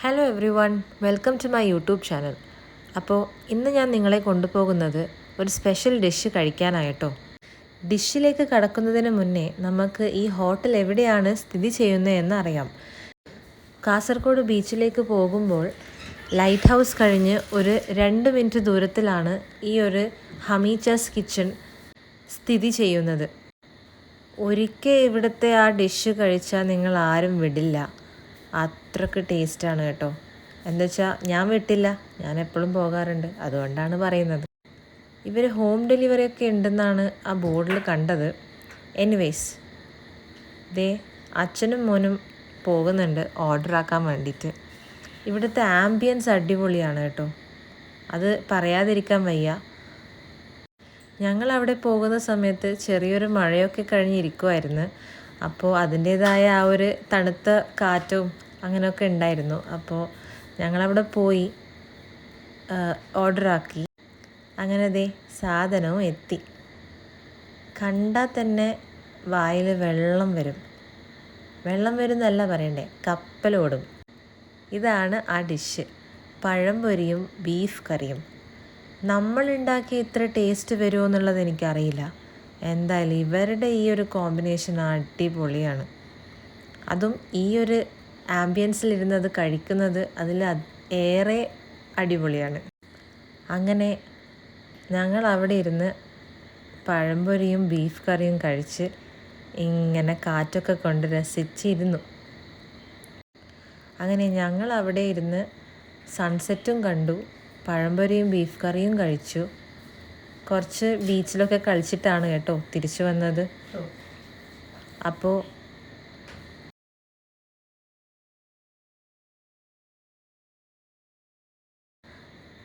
Hello everyone welcome to my YouTube channel അപ്പോൾ ഇന്ന് ഞാൻ നിങ്ങളെ കൊണ്ടുപോകുന്നത് ഒരു സ്പെഷ്യൽ ഡിഷ് കഴിക്കാനായിട്ടോ. ഡിഷിലേക്ക് കടക്കുന്നതിന് മുന്നേ നമുക്ക് ഈ ഹോട്ടൽ എവിടെയാണ് സ്ഥിതി ചെയ്യുന്നതെന്ന് അറിയാം. കാസർഗോഡ് ബീച്ചിലേക്ക് പോകുമ്പോൾ ലൈറ്റ് ഹൗസ് കഴിഞ്ഞ് ഒരു രണ്ട് മിനിറ്റ് ദൂരത്തിലാണ് ഈ ഒരു ഹമീച്ചസ് കിച്ചൺ സ്ഥിതി ചെയ്യുന്നത്. ഒരിക്കൽ ഇവിടുത്തെ ആ ഡിഷ് കഴിച്ചാൽ നിങ്ങൾ ആരും വിടില്ല. അത്രയ്ക്ക് ടേസ്റ്റാണ് കേട്ടോ. എന്താ വെച്ചാൽ ഞാൻ വിട്ടില്ല. ഞാൻ എപ്പോഴും പോകാറുണ്ട്. അതുകൊണ്ടാണ് പറയുന്നത്. ഇവർ ഹോം ഡെലിവറി ഒക്കെ ഉണ്ടെന്നാണ് ആ ബോർഡിൽ കണ്ടത്. എനിവേയ്സ് ദേ അച്ഛനും മോനും പോകുന്നുണ്ട് ഓർഡർ ആക്കാൻ വേണ്ടിയിട്ട്. ഇവിടുത്തെ ആംബിയൻസ് അടിപൊളിയാണ് കേട്ടോ. അത് പറയാതിരിക്കാൻ വയ്യ. ഞങ്ങൾ അവിടെ പോകുന്ന സമയത്ത് ചെറിയൊരു മഴയൊക്കെ കഴിഞ്ഞിരിക്കുമായിരുന്നു അപ്പോൾ അതിന്റേതായ ആ ഒരു തണുത്ത കാറ്റും അങ്ങനെയൊക്കെ ഉണ്ടായിരുന്നു. അപ്പോൾ ഞങ്ങളവിടെ പോയി ഓർഡറാക്കി. അങ്ങനെ ദേ സാധനവും എത്തി. കണ്ടാൽ തന്നെ വായിൽ വെള്ളം വരും. വെള്ളം വരുന്നല്ല പറയണ്ടേ കപ്പലോടും ഇതാണ് ആ ഡിഷ്. പഴംപൊരിയും ബീഫ് കറിയും. നമ്മളുണ്ടാക്കിയ ഇത്ര ടേസ്റ്റ് വരുമോ എന്നുള്ളത് എനിക്കറിയില്ല. എന്തായാലും ഇവരുടെ ഈ ഒരു കോമ്പിനേഷൻ അടിപൊളിയാണ്. അതും ഈ ഒരു ആംബിയൻസിലിരുന്നത് കഴിക്കുന്നത് അതിൽ ഏറെ അടിപൊളിയാണ്. അങ്ങനെ ഞങ്ങൾ അവിടെ ഇരുന്ന് പഴംപൊരിയും ബീഫ് കറിയും കഴിച്ച് ഇങ്ങനെ കാറ്റൊക്കെ കൊണ്ട് രസിച്ചിരുന്നു. അങ്ങനെ ഞങ്ങൾ അവിടെ ഇരുന്ന് സൺസെറ്റും കണ്ടു പഴംപൊരിയും ബീഫ് കറിയും കഴിച്ചു. കുറച്ച് ബീച്ചിലൊക്കെ കളിച്ചിട്ടാണ് കേട്ടോ തിരിച്ചു വന്നത്. അപ്പോൾ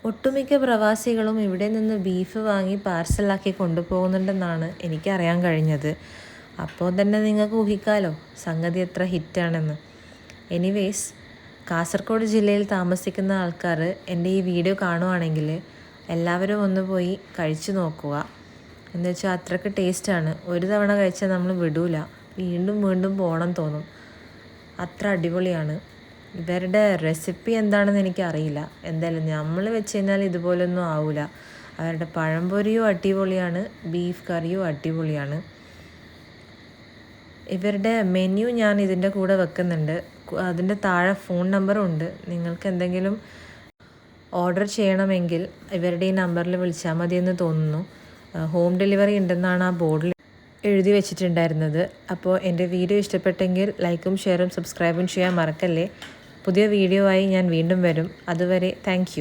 ഒട്ടുമിക്ക പ്രവാസികളും ഇവിടെ നിന്ന് ബീഫ് വാങ്ങി പാർസലാക്കി കൊണ്ടുപോകുന്നുണ്ടെന്നാണ് എനിക്കറിയാൻ കഴിഞ്ഞത്. അപ്പോൾ തന്നെ നിങ്ങൾക്ക് ഊഹിക്കാലോ സംഗതി എത്ര ഹിറ്റാണെന്ന്. എനിവേസ് കാസർഗോഡ് ജില്ലയിൽ താമസിക്കുന്ന ആൾക്കാർ എന്റെ ഈ വീഡിയോ കാണുവാണെങ്കിൽ എല്ലാവരും ഒന്ന് പോയി കഴിച്ചു നോക്കുക. എന്ന് വെച്ചാൽ അത്രയ്ക്ക് ടേസ്റ്റാണ്. ഒരു തവണ കഴിച്ചാൽ നമ്മൾ വിടൂല. വീണ്ടും വീണ്ടും പോകണം തോന്നും. അത്ര അടിപൊളിയാണ്. ഇവരുടെ റെസിപ്പി എന്താണെന്ന് എനിക്കറിയില്ല. എന്തായാലും നമ്മൾ വെച്ച് കഴിഞ്ഞാൽ ഇതുപോലൊന്നും ആവില്ല അവരുടെ പഴംപൊരിയും അടിപൊളിയാണ്. ബീഫ് കറിയും അടിപൊളിയാണ്. ഇവരുടെ മെനു ഞാൻ ഇതിന്റെ കൂടെ വെക്കുന്നുണ്ട്. അതിന്റെ താഴെ ഫോൺ നമ്പറും ഉണ്ട്. നിങ്ങൾക്ക് എന്തെങ്കിലും ഓർഡർ ചെയ്യണമെങ്കിൽ ഇവരുടെ ഈ നമ്പറിൽ വിളിച്ചാൽ മതിയെന്ന് തോന്നുന്നു. ഹോം ഡെലിവറി ഉണ്ടെന്നാണ് ആ ബോർഡിൽ എഴുതി വെച്ചിട്ടുണ്ടായിരുന്നത്. അപ്പോൾ എന്റെ വീഡിയോ ഇഷ്ടപ്പെട്ടെങ്കിൽ ലൈക്കും ഷെയറും സബ്സ്ക്രൈബും ചെയ്യാൻ മറക്കല്ലേ? പുതിയ വീഡിയോ ആയി ഞാൻ വീണ്ടും വരും. അതുവരെ താങ്ക്